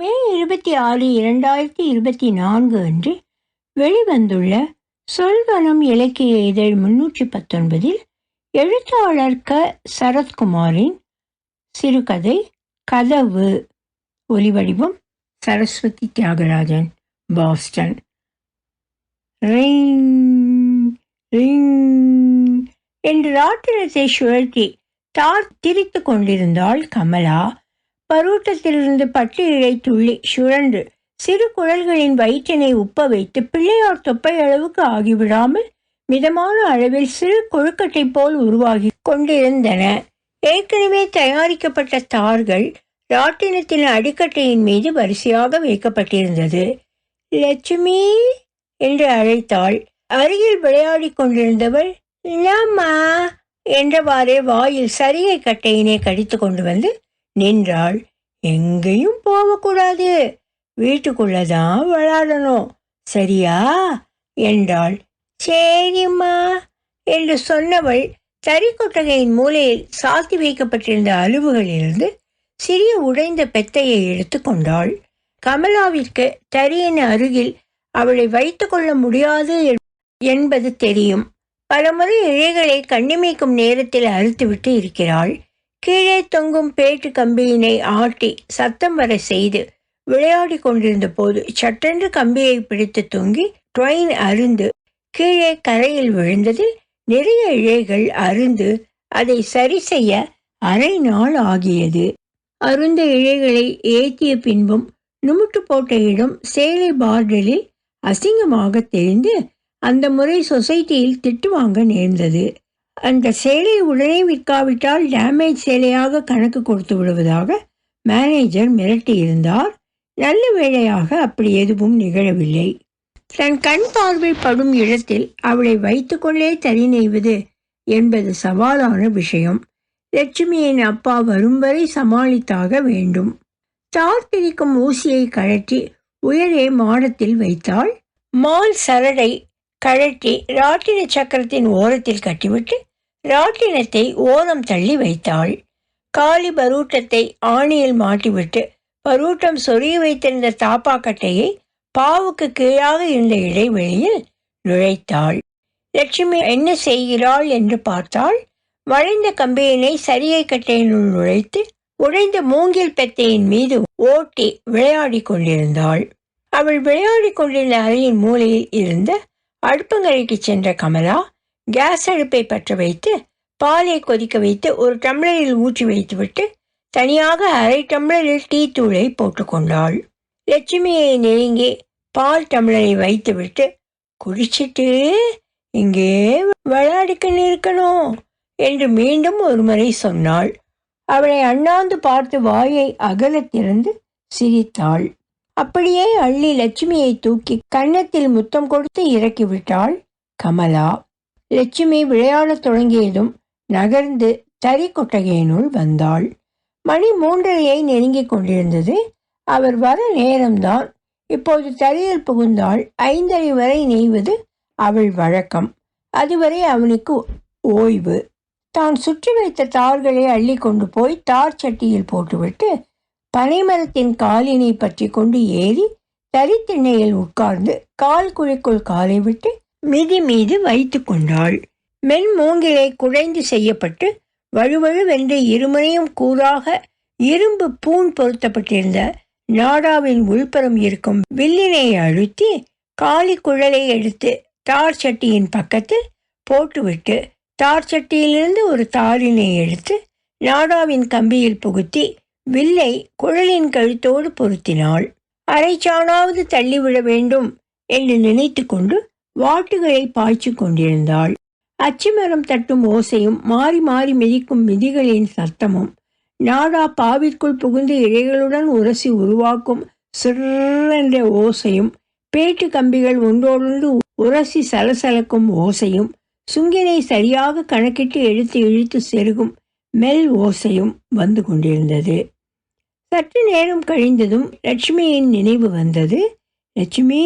மே இருபத்தி ஆறு இரண்டாயிரத்தி இருபத்தி நான்கு அன்று வெளிவந்துள்ள சொல்வனம் இலக்கிய இதழ் முன்னூற்றி பத்தொன்பதில் எழுத்தாளர் க. சரத்குமாரின் சிறுகதை கதவு ஒலிவடிவம் Saraswathi Thiagarajan Boston. Ring ring என்று ராட்டினத்தை சுழற்றி தார் திரித்து கொண்டிருந்தாள் கமலா. பரூட்டத்திலிருந்து பட்டு இழை துள்ளி சுழன்று சிறு குழல்களின் வயிற்றினை உப்ப வைத்து பிள்ளையார் தொப்பை அளவுக்கு ஆகிவிடாமல் மிதமான அளவில் சிறு கொழுக்கட்டை போல் உருவாகி கொண்டிருந்தன. ஏற்கனவே தயாரிக்கப்பட்ட தார்கள் ராட்டினத்தின் அடிக்கட்டையின் மீது வரிசையாக வைக்கப்பட்டிருந்தது. லட்சுமி என்று அழைத்தாள். அருகில் விளையாடிக் கொண்டிருந்தவள் இல்லாமா என்றவாறே வாயில் சரிகை கட்டையினை கடித்து கொண்டு வந்து நின்றாள். எங்கேயும் போகக்கூடாது. வீட்டுக்குள்ளதான் விளாடணும் சரியா? என்றாள். சரிம்மா என்று சொன்னவள் தறிக்கொட்டகையின் மூலையில் சாத்தி வைக்கப்பட்டிருந்த அலுவுகளிலிருந்து சிறிய உடைந்த பெத்தையை எடுத்து கொண்டாள். கமலாவிற்கு தரியின் அருகில் அவளை வைத்துக்கொள்ள முடியாது என்பது தெரியும். பலமுறை இழைகளை கண்ணிமைக்கும் நேரத்தில் அறுத்துவிட்டு இருக்கிறாள். கீழே தொங்கும் பேட்டு கம்பியினை ஆட்டி சத்தம் வர செய்து விளையாடி கொண்டிருந்த போது சட்டென்று கம்பியை பிடித்து தொங்கி ட்ரெயின் அருந்து கீழே கரையில் விழுந்ததில் நிறைய இழைகள் அருந்து அதை சரி செய்ய அரை நாள் ஆகியது. அருந்த இழைகளை ஏற்றிய பின்பும் நுமுட்டு போட்ட இடம் சேலை பார்டலில் அசிங்கமாக தெரிந்து அந்த முறை சொசைட்டியில் திட்டு வாங்க நேர்ந்தது. அந்த சேலை உடனே விற்காவிட்டால் டேமேஜ் சேலையாக கணக்கு கொடுத்து விடுவதாக மேனேஜர் மிரட்டியிருந்தார் நல்ல வேளையாக அப்படி எதுவும் நிகழவில்லை. தன் கண் பார்வை படும் இடத்தில் அவளை வைத்துக்கொண்டே தறி நெய்வது என்பது சவாலான விஷயம். லட்சுமியின் அப்பா வரும் வரை சமாளித்தாக வேண்டும். தார் பிரிக்கும் ஊசியை கழற்றி உயரே மாடத்தில் வைத்தாள். மால் சரடை கழட்டி ராட்டின சக்கரத்தின் ஓரத்தில் கட்டிவிட்டு ராட்டினத்தை ஓரம் தள்ளி வைத்தாள். காலி பரூட்டத்தை ஆணியில் மாட்டிவிட்டு பரூட்டம் சொரிய வைத்திருந்த தாப்பாக்கட்டையை பாவுக்கு கீழாக இருந்த இடைவெளியில் நுழைத்தாள். லட்சுமி என்ன செய்கிறாள் என்று பார்த்தாள். வளைந்த கம்பியினை சரியை கட்டையினுள் நுழைத்து உடைந்த மூங்கில் பெத்தையின் மீது ஓட்டி விளையாடி கொண்டிருந்தாள். அவள் விளையாடி கொண்டிருந்த அறையின் மூலையில் இருந்த அடுப்பங்கரைக்கு சென்ற கமலா கேஸ் அடுப்பை பற்ற வைத்து பாலை கொதிக்க வைத்து ஒரு டம்ளரில் ஊற்றி வைத்துவிட்டு தனியாக அரை டம்ளரில் டீ தூளை போட்டுக்கொண்டாள் லட்சுமியை நெருங்கி பால் டம்ளரை வைத்துவிட்டு குடிச்சிட்டு இங்கே விளையாடிக்க இருக்கணும் என்று மீண்டும் ஒரு முறை சொன்னாள். அவளை அண்ணாந்து பார்த்து வாயை அகல திறந்து சிரித்தாள். அப்படியே அள்ளி லட்சுமியை தூக்கி கன்னத்தில் முத்தம் கொடுத்து இறக்கிவிட்டாள் கமலா. லட்சுமி விளையாடத் தொடங்கியதும் நகர்ந்து தறி கொட்டகையினுள் வந்தாள். மணி மூன்றரையை நெருங்கிக் கொண்டிருந்தது. அவர் வர நேரம்தான். இப்போது தறியில் புகுந்தாள் ஐந்தரை வரை நெய்வது அவள் வழக்கம். அதுவரை அவனுக்கு ஓய்வு. தான் சுற்றி வைத்த தார்களை அள்ளி கொண்டு போய் தார் சட்டியில் போட்டுவிட்டு பனைமரத்தின் காலினை பற்றி கொண்டு ஏறி தறித்திண்ணையில் உட்கார்ந்து கால் குழிக்குள் காலை விட்டு மிதி மீது வைத்து கொண்டாள். மென் மூங்கிலை குழைந்து செய்யப்பட்டு வழுவழுவென்று இருமுனையும் கூறாக இரும்பு பூண் பொருத்தப்பட்டிருந்த நாடாவின் உள்புறம் இருக்கும் வில்லினை அழுத்தி காலி குழலை எடுத்து தார் சட்டியின் பக்கத்தில் போட்டுவிட்டு தார் சட்டியிலிருந்து ஒரு தாரினை எடுத்து நாடாவின் கம்பியில் புகுத்தி வில்லை குழலின் கழுத்தோடு பொருத்தினாள். அரைச்சானாவது தள்ளிவிட வேண்டும் என்று நினைத்து கொண்டு வாட்டுகளை பாய்ச்சிக் கொண்டிருந்தாள். அச்சிமரம் தட்டும் ஓசையும் மாறி மாறி மிதிக்கும் மிதிகளின் சத்தமும் நாடா பாவிற்குள் புகுந்து இழைகளுடன் உரசி உருவாக்கும் சிறந்த ஓசையும் பேட்டு கம்பிகள் ஒன்றோடொன்று உரசி சலசலக்கும் ஓசையும் சுங்கினை சரியாக கணக்கிட்டு எடுத்து இழுத்து செருகும் மெல் ஓசையும் வந்து கொண்டிருந்தது. சற்று நேரம் கழிந்ததும் லட்சுமியின் நினைவு வந்தது. லட்சுமி!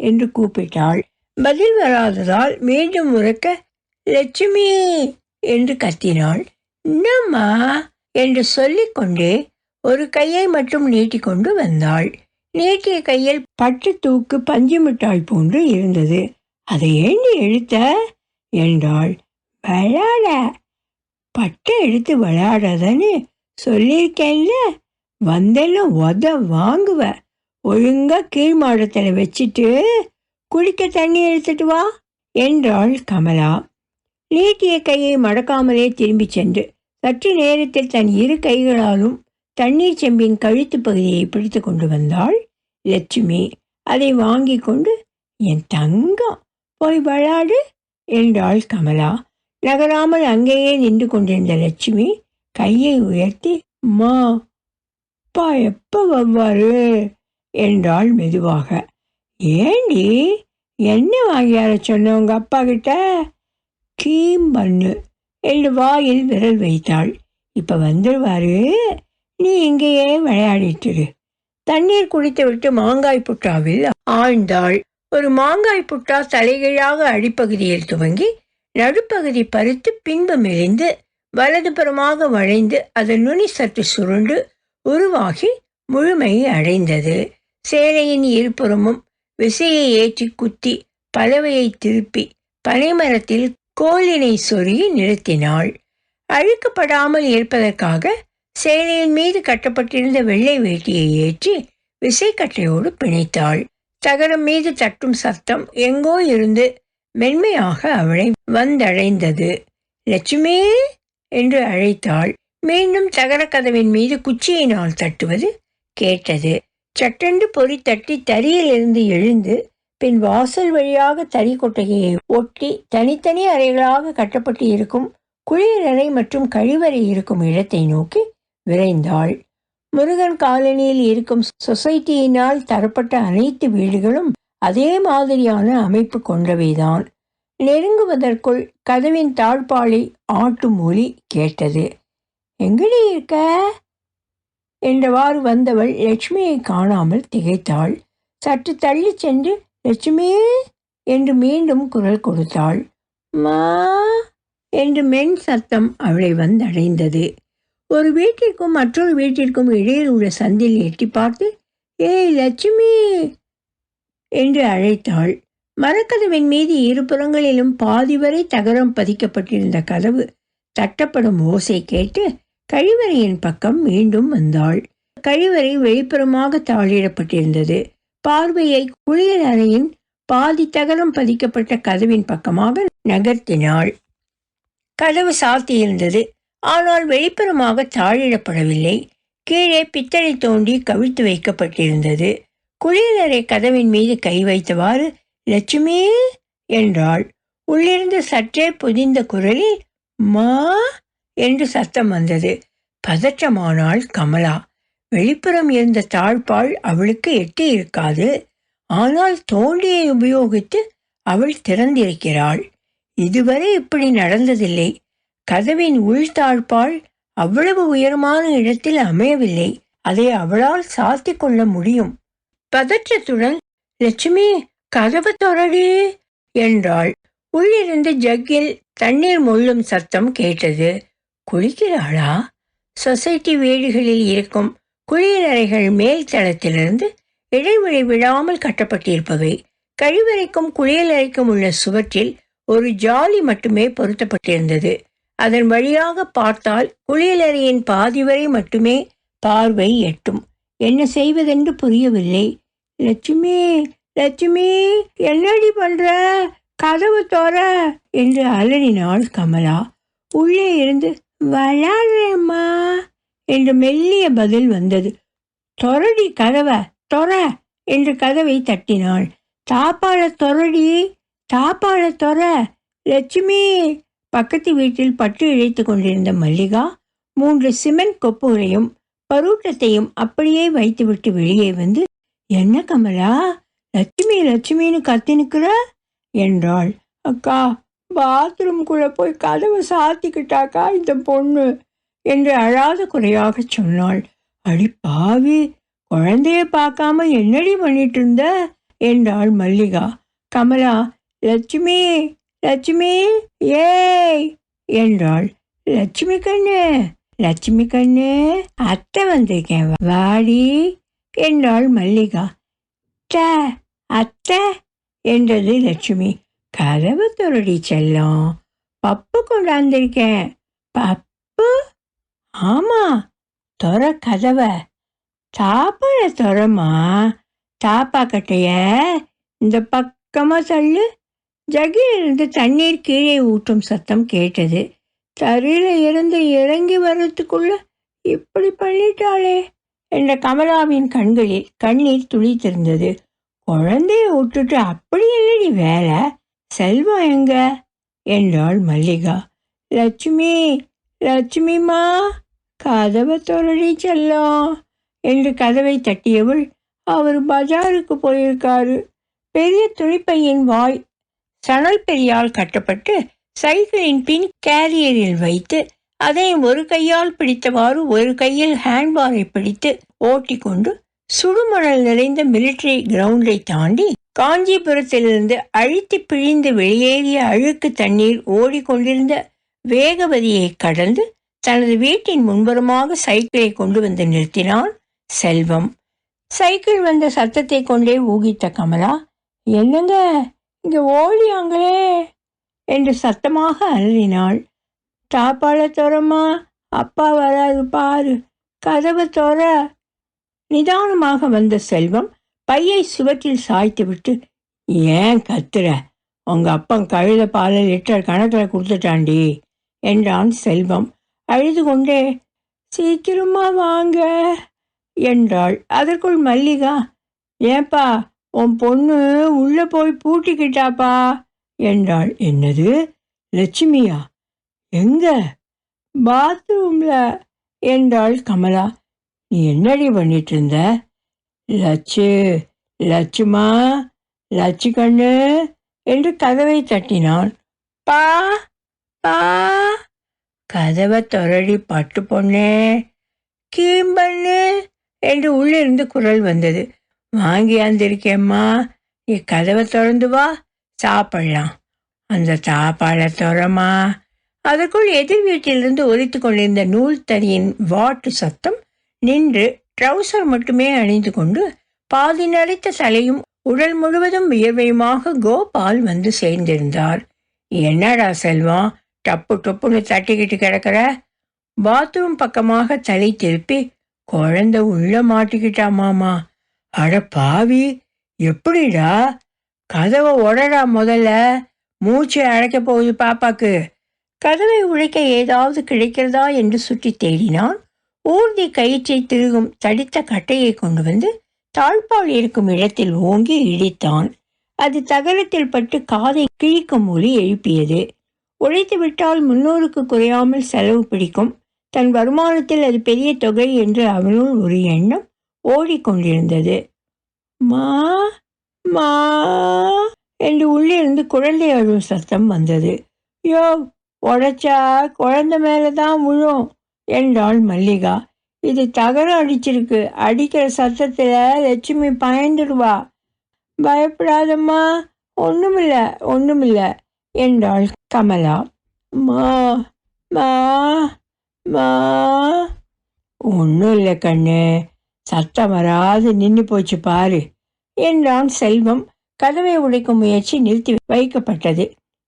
என்று கூப்பிட்டாள். பதில் வராததால் மீண்டும் உறக்க லட்சுமி என்று கத்தினாள். என்னம்மா? என்று சொல்லிக்கொண்டே ஒரு கையை மட்டும் நீட்டிக்கொண்டு வந்தாள். நீட்டிய கையில் பட்டு தூக்கு பஞ்சு மிட்டாய் போன்று இருந்தது. அதை ஏண்டி எடுத்த? என்றாள். விளையாட பட்டை எடுத்து விளையாடாதன்னு சொல்லியிருக்கேன்ல. வந்தெல்லாம் உத வாங்குவ. ஒழுங்கா கீழ் மாடத்தில் வச்சுட்டு குளிக்க தண்ணி எடுத்துட்டு வா என்றாள் கமலா. நீட்டிய கையை மடக்காமலே திரும்பிச் சென்று சற்று நேரத்தில் தன் இரு கைகளாலும் தண்ணீர் செம்பின் கழுத்து பகுதியை பிடித்து கொண்டு வந்தாள். லட்சுமி அதை வாங்கி கொண்டு என் தங்கம் போய் விளாடு என்றாள் கமலா. நகராமல் அங்கேயே நின்று கொண்டிருந்த லட்சுமி கையை உயர்த்தி மா அப்பா எப்போ வருவாரு? என்றாள் மெதுவாக. ஏண்டி? என்ன வாங்கியார சொன்ன உங்கள் அப்பா கிட்ட? கீம் பண்ணு. என்று வாயில் விரல் வைத்தாள். இப்போ வந்துடுவாரு நீ இங்கேயே விளையாடிட்டுரு தண்ணீர் குடித்து விட்டு மாங்காய் புட்டாவில் ஆழ்ந்தாள். ஒரு மாங்காய் புட்டா தலைகீழாக அடிப்பகுதியில் துவங்கி நடுப்பகுதி பறித்து பின்பு மெலிந்து வலதுபுறமாக வளைந்து அதன் நுனி சற்று சுருண்டு உருவாகி முழுமையை அடைந்தது. சேலையின் இருபுறமும் விசையை ஏற்றி குத்தி பலவையை திருப்பி பனைமரத்தில் கோலினை சொருகி நிறுத்தினாள். அழுக்கப்படாமல் இருப்பதற்காக சேலையின் மீது கட்டப்பட்டிருந்த வெள்ளை வேட்டியை ஏற்றி விசைக்கட்டையோடு பிணைத்தாள். தகரம் மீது தட்டும் சத்தம் எங்கோ இருந்து மென்மையாக அவளை வந்தடைந்தது. லட்சுமி! என்று அழைத்தாள். மீண்டும் தகரக்கதவின் மீது குச்சியினால் தட்டுவது கேட்டது. சட்டென்று பொறி தட்டி தறியிலிருந்து எழுந்து பின் வாசல் வழியாக தறி கொட்டகையை ஒட்டி தனித்தனி அறைகளாக கட்டப்பட்டு இருக்கும் குளியலறை மற்றும் கழிவறை இருக்கும் இடத்தை நோக்கி விரைந்தாள். முருகன் காலனியில் இருக்கும் சொசைட்டியினால் தரப்பட்ட அனைத்து வீடுகளும் அதே மாதிரியான அமைப்பு கொண்டவைதான். நெருங்குவதற்குள் கதவின் தாழ்பாளை ஆட்டும் ஒலி கேட்டது. எங்கடி இருக்க? என்றவாறு வந்தவள் லட்சுமியை காணாமல் திகைத்தாள். சற்று தள்ளி சென்று லட்சுமி! என்று மீண்டும் குரல் கொடுத்தாள். மா! என்று மென் சத்தம் அவளை வந்தடைந்தது. ஒரு வீட்டிற்கும் மற்றொரு வீட்டிற்கும் இடையில் உள்ள சந்தில் எட்டி பார்த்து ஏய் லட்சுமி! என்று அழைத்தாள். மரக்கதவின் மீது இருபுறங்களிலும் பாதி வரை தகரம் பதிக்கப்பட்டிருந்த கதவு தட்டப்படும் ஓசை கேட்டு கழிவறையின் பக்கம் மீண்டும் வந்தாள். கழிவறை வெளிப்புறமாக தாளிடப்பட்டிருந்தது. பார்வையை குளியல் அறையின் பாதி தகரம் பதிக்கப்பட்ட கதவின் பக்கமாக நகர்த்தினாள். கதவு சாத்தியிருந்தது. ஆனால் வெளிப்புறமாக தாழிடப்படவில்லை கீழே பித்தளை தோண்டி கவிழ்த்து வைக்கப்பட்டிருந்தது. குளியலறை கதவின் மீது கை வைத்தவாறு லட்சுமி! என்றாள். உள்ளிருந்து சற்றே புதிந்த குரலில் மா! என்று சத்தம் வந்தது. பதற்றமானாள் கமலா. வெளிப்புறம் இருந்த தாழ்பால் அவளுக்கு எட்டி இருக்காது. ஆனால் தோண்டியை உபயோகித்து அவள் திறந்திருக்கிறாள். இதுவரை இப்படி நடந்ததில்லை. கதவின் உள்தாழ்பால் அவ்வளவு உயரமான இடத்தில் அமையவில்லை. அதை அவளால் சாத்தி கொள்ள முடியும். பதற்றத்துடன் லட்சுமி கதவு தொடடி என்றாள். உள்ளிருந்து ஜக்கில் தண்ணீர் மொள்ளும் சத்தம் கேட்டது. குளிக்கிறாளா? சொசைட்டி வீடுகளில் இருக்கும் குளியலறைகள் மேல் தளத்திலிருந்து இடைவெளி விழாமல் கட்டப்பட்டிருப்பவை. கழிவறைக்கும் குளியலறைக்கும் உள்ள சுவற்றில் ஒரு ஜாலி மட்டுமே பொருத்தப்பட்டிருந்தது. அதன் வழியாக பார்த்தால் குளியலறையின் பாதி வரை மட்டுமே பார்வை எட்டும். என்ன செய்வதென்று புரியவில்லை. லட்சுமி லட்சுமி என்னடி பண்ற? கதவு தோற! என்று அலறினாள் கமலா. உள்ளே இருந்து விளாடுறேம்மா என்று மெல்லிய பதில் வந்தது. தொரடி கதவை தொர! என்று கதவை தட்டினாள். தாப்பாள தொரடி தாப்பாள தொர! லட்சுமி! பக்கத்து வீட்டில் பட்டு இழைத்து கொண்டிருந்த மல்லிகா மூன்று சிமெண்ட் கொப்புகளையும் பரூட்டத்தையும் அப்படியே வைத்துவிட்டு வெளியே வந்து என்ன கமலா? லட்சுமி லட்சுமின்னு கத்தி நிற்கிற என்றாள். அக்கா பாத்ரூம்குள்ளே போய் கதவை சாத்திக்கிட்டாக்கா இந்த பொண்ணு என்று அழாத குறையாக சொன்னாள். அடி பாவி குழந்தைய பார்க்காம என்னடி பண்ணிட்டு இருந்த? என்றாள் மல்லிகா. கமலா லட்சுமி லட்சுமி ஏய் என்றாள். லட்சுமி கண்ணு லட்சுமி கண்ணு அத்தை வந்திருக்கேன் வாடி என்றாள் மல்லிகா. அத்தை அத்தை என்றது லட்சுமி. கதவு துருடி செல்லம். பப்பு கொண்டாந்திருக்கேன். பப்பு? ஆமா. துற கதவை. சாப்பாட துறமா? தாப்பா கட்டைய. இந்த பக்கமா தள்ளு ஜகிலிருந்து தண்ணீர் கீழே ஊற்றும் சத்தம் கேட்டது. தரையில இருந்து இறங்கி வர்றதுக்குள்ள இப்படி பண்ணிட்டாளே என்ற கமலாவின் கண்களில் கண்ணீர் துளித்திருந்தது. குழந்தைய விட்டுட்டு அப்படி இல்லடி வேலை. செல்வம் எங்க? என்றாள் மல்லிகா. லட்சுமி லட்சுமிமா கதவை தொரடி செல்லும் என்று கதவை தட்டியவள் அவர் பஜாருக்கு போயிருக்காரு. பெரிய துணிப்பையின் வாய் சணல் பெரியால் கட்டப்பட்டு சைக்கிளின் பின் கேரியரில் வைத்து அதை ஒரு கையால் பிடித்தவாறு ஒரு கையில் ஹேண்ட்பாரை பிடித்து ஓட்டிக்கொண்டு சுடுமணல் நிறைந்த மிலிட்டரி கிரவுண்டை தாண்டி காஞ்சிபுரத்திலிருந்து அழித்து பிழிந்து வெளியேறிய அழுக்கு தண்ணீர் ஓடிக்கொண்டிருந்த வேகவதியை கடந்து தனது வீட்டின் முன்புறமாக சைக்கிளை கொண்டு வந்து நிறுத்தினான் செல்வம். சைக்கிள் வந்த சத்தத்தை கொண்டே ஊகித்த கமலா என்னங்க இங்கே ஓடியாங்களே என்று சத்தமாக அலறினாள். தாப்பால தோறம்மா அப்பா வராது பாரு கதவை தோற நிதானமாக வந்த செல்வம் பையை சுவற்றில் சாய்த்துவிட்டு ஏன் கத்துற? உங்க அப்பன் கழுத பாலை லிட்டர் கணக்கில் கொடுத்துட்டாண்டி என்றான் செல்வம். அழுது கொண்டே சீக்கிரமா வாங்க என்றாள். அதற்குள் மல்லிகா ஏப்பா உன் பொண்ணு உள்ள போய் பூட்டிக்கிட்டாப்பா என்றாள். என்னது? லட்சுமியா? எங்க? பாத்ரூம்ல என்றாள் கமலா. நீ என்னடி பண்ணிட்டு இருந்த? லட்சு லட்சுமா லட்சு கண்ணு என்று கதவை தட்டினான் பா பா கதவை தொரடி பட்டு பொண்ணே கீம்பண்ணு என்று உள்ளிருந்து குரல் வந்தது. வாங்கி வந்திருக்கேம்மா நீ கதவை திறந்து வா சாப்பிடலாம். அந்த சாப்பாடை துறமா? அதற்குள் எதிர் வீட்டிலிருந்து ஒலித்து கொண்டிருந்த நூல் தறியின் வாட்டு சத்தம் நின்று ட்ரௌசர் மட்டுமே அணிந்து கொண்டு பாதி நரைத்த தலையும் உடல் முழுவதும் வியர்வையுமாக கோபால் வந்து சேர்ந்திருந்தார். என்னடா செல்வா டப்பு டப்புன்னு தட்டிக்கிட்டு கிடக்கிற? பாத்ரூம் பக்கமாக தலை திருப்பி குழந்தை உள்ள மாட்டிக்கிட்டா மாமா? அட பாவி எப்படிடா? கதவை உடடா முதல்ல மூச்சு அழைக்க போகுது பாப்பாக்கு. கதவை உழைக்க ஏதாவது கிடைக்கிறதா என்று சுற்றி தேடினான் ஊர்தி கயிற்றை திருகும் தடித்த கட்டையை கொண்டு வந்து தாழ்பால் இருக்கும் இடத்தில் ஓங்கி இடித்தான். அது தகரத்தில் பட்டு காதை கிழிக்கும் ஒலி எழுப்பியது. உழைத்து விட்டால் முன்னூறுக்கு குறையாமல் செலவு பிடிக்கும். தன் வருமானத்தில் அது பெரிய தொகை என்று அவனுள் ஒரு எண்ணம் ஓடிக்கொண்டிருந்தது. மா மா என்று உள்ளிருந்து குழந்தை அழும் சத்தம் வந்தது. யோ உடைச்சா குழந்தை மேலே தான் விழும். என்றாள் மல்லிகா. இது தகரம் அடிச்சிருக்கு. அடிக்கிற சத்தத்தில் லட்சுமி பயந்துடுவா. பயப்படாதம்மா. ஒன்றுமில்ல ஒன்றுமில்ல என்றாள் கமலா. மா மா மா. ஒன்றும் இல்லை கண்ணு. சத்தம் வராது. நின்று போச்சு பாரு என்றான் செல்வம். கதவை உடைக்கும் முயற்சி நிறுத்தி வைக்கப்பட்டது.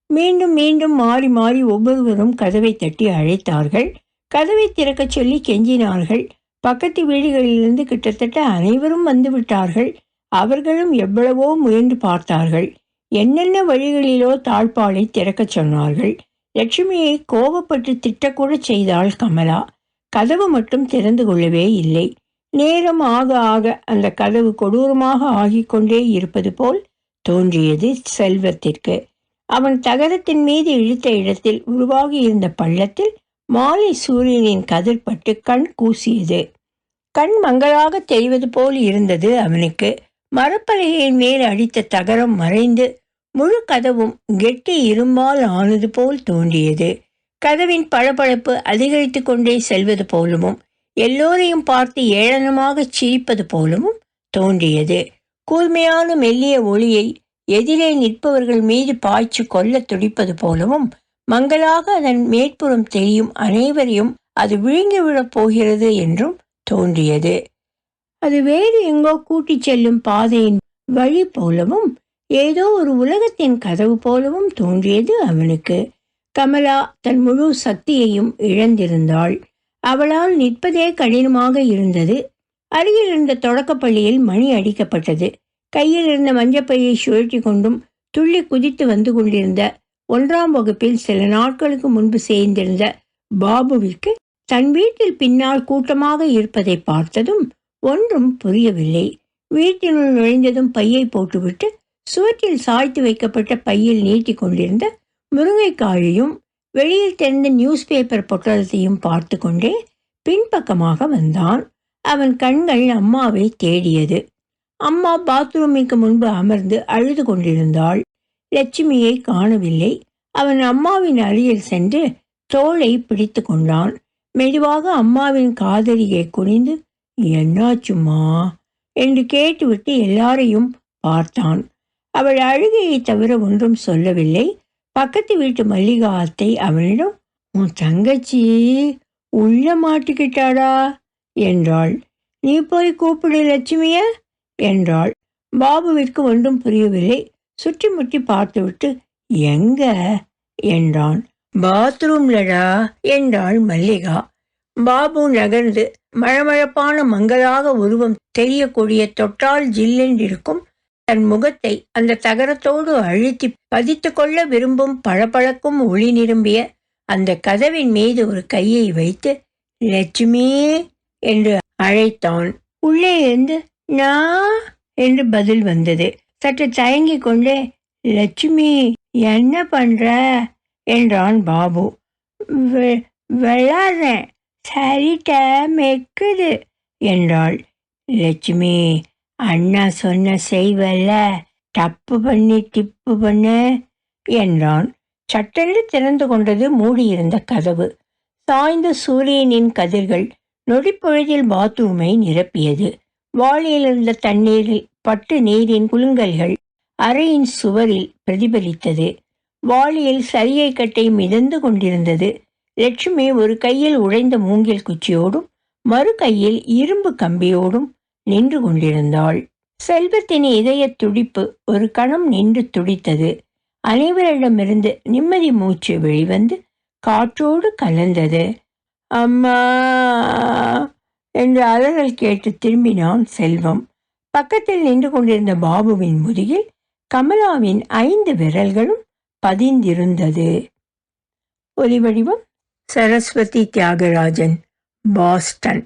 மீண்டும் மீண்டும் மாறி மாறி ஒவ்வொருவரும் கதவை தட்டி அழைத்தார்கள். கதவை திறக்கச் சொல்லி கெஞ்சினார்கள். பக்கத்து வீடுகளிலிருந்து கிட்டத்தட்ட அனைவரும் வந்துவிட்டார்கள். அவர்களும் எவ்வளவோ முயன்று பார்த்தார்கள். என்னென்ன வழிகளிலோ தாழ்பாலை திறக்கச் சொன்னார்கள். லட்சுமியை கோபப்பட்டு திட்டக்கூட செய்தாள் கமலா. கதவு மட்டும் திறந்து கொள்ளவே இல்லை. நேரம் ஆக ஆக அந்த கதவு கொடூரமாக ஆகிக்கொண்டே இருப்பது போல் தோன்றியது செல்வத்திற்கு. அவன் தகரத்தின் மீது இழுத்த இடத்தில் உருவாகி இருந்த பள்ளத்தில் மாலை சூரியனின் கதிர்பட்டு கண் கூசியது. கண் மங்களாக தெரிவது போல் இருந்தது அவனுக்கு. மரப்பலகையின் மேல் அடித்த தகரம் மறைந்து முழு கதவும் கெட்டி இரும்பால் ஆனது போல் தோன்றியது. கதவின் பளபளப்பு அதிகரித்து கொண்டே செல்வது போலவும் எல்லோரையும் பார்த்து ஏளனமாக சிரிப்பது போலவும் தோன்றியது. கூர்மையான மெல்லிய ஒளியை எதிரே நிற்பவர்கள் மீது பாய்ச்சி கொல்ல துடிப்பது போலவும் மங்களாக அதன் மேற்புறம் தெரியும் அனைவரையும் அது விழுங்கிவிடப் போகிறது என்றும் தோன்றியது. அது வேறு எங்கோ கூட்டிச் செல்லும் பாதையின் வழி போலவும் ஏதோ ஒரு உலகத்தின் கதவு போலவும் தோன்றியது அவனுக்கு. கமலா தன் முழு சக்தியையும் இழந்திருந்தாள். அவளால் நிற்பதே கடினமாக இருந்தது. அருகில் இருந்த தொடக்கப்பள்ளியில் மணி அடிக்கப்பட்டது. கையில் இருந்த மஞ்சப்பையை சுழற்றி கொண்டும் துள்ளி குதித்து வந்து கொண்டிருந்த ஒன்றாம் வகுப்பில் சில நாட்களுக்கு முன்பு சேர்ந்திருந்த பாபுவிற்கு தன் வீட்டில் பின்னால் கூட்டமாக இருப்பதை பார்த்ததும் ஒன்றும் புரியவில்லை. வீட்டினுள் நுழைந்ததும் பையை போட்டுவிட்டு சுவற்றில் சாய்த்து வைக்கப்பட்ட பையில் நீட்டிக் கொண்டிருந்த முருங்கைக்காயையும் வெளியில் தெரிந்த நியூஸ் பேப்பர் பொட்டலத்தையும் பார்த்து கொண்டே பின்பக்கமாக வந்தான். அவன் கண்கள் அம்மாவை தேடியது. அம்மா பாத்ரூமிற்கு முன்பு அமர்ந்து அழுது கொண்டிருந்தாள். லட்சுமியை காணவில்லை. அவன் அம்மாவின் அருகில் சென்று தோளை பிடித்து கொண்டான். மெதுவாக அம்மாவின் காதலியை குனிந்து என்னாச்சுமா என்று கேட்டுவிட்டு எல்லாரையும் பார்த்தான். அவள் அழுகையை தவிர ஒன்றும் சொல்லவில்லை. பக்கத்து வீட்டு மல்லிகா அத்தை அவனிடம் உன் தங்கச்சி உள்ள மாட்டிக்கிட்டாடா? என்றாள். நீ போய் கூப்பிடு லட்சுமிய என்றாள். பாபுவிற்கு ஒன்றும் புரியவில்லை. சுற்றி முற்றி பார்த்துவிட்டு எங்க? என்றான். பாத்ரூம்லடா என்றாள் மல்லிகா. பாபு நகர்ந்து மழமழப்பான மங்களாக உருவம் தெரியக்கூடிய தொட்டால் ஜில்லென்றிருக்கும் தன் முகத்தை அந்த தகரத்தோடு அழுத்தி பதித்து கொள்ள விரும்பும் பளபளக்கும் ஒளி நிரம்பிய அந்த கதவின் மீது ஒரு கையை வைத்து லட்சுமி என்று அழைத்தான். உள்ளே இருந்து நான் என்று பதில் வந்தது. சற்று தயங்கிக் கொண்டே லட்சுமி என்ன பண்ற? என்றான் பாபு. "வெ- விளாடுறேன் சரிட்ட மெக்குது என்றாள். லட்சுமி அண்ணா சொன்ன செய்வல்ல. தப்பு பண்ணி டிப்பு பண்ணு என்றான். சட்டென்று திறந்து கொண்டது மூடியிருந்த கதவு. சாய்ந்த சூரியனின் கதிர்கள் நொடிப்பொழுதில் பாத்ரூமை நிரப்பியது. வாளியில் இருந்த தண்ணீரில் பட்டு நீரின் குலுங்கல்கள் அறையின் சுவரில் பிரதிபலித்தது. வாளியில் சரியை கட்டை மிதந்து கொண்டிருந்தது. லட்சுமி ஒரு கையில் உடைந்த மூங்கில் குச்சியோடும் மறு கையில் இரும்பு கம்பியோடும் நின்று கொண்டிருந்தாள். செல்வத்தின் இதய துடிப்பு ஒரு கணம் நின்று துடித்தது. அனைவரிடமிருந்து நிம்மதி மூச்சு வெளிவந்து காற்றோடு கலந்தது. அம்மா என்று அலறல் கேட்டு திரும்பினான் செல்வம். பக்கத்தில் நின்று கொண்டிருந்த பாபுவின் முதுகில் கமலாவின் ஐந்து விரல்களும் பதிந்திருந்தது. ஒலிவடிவம் சரஸ்வதி தியாகராஜன் பாஸ்டன்.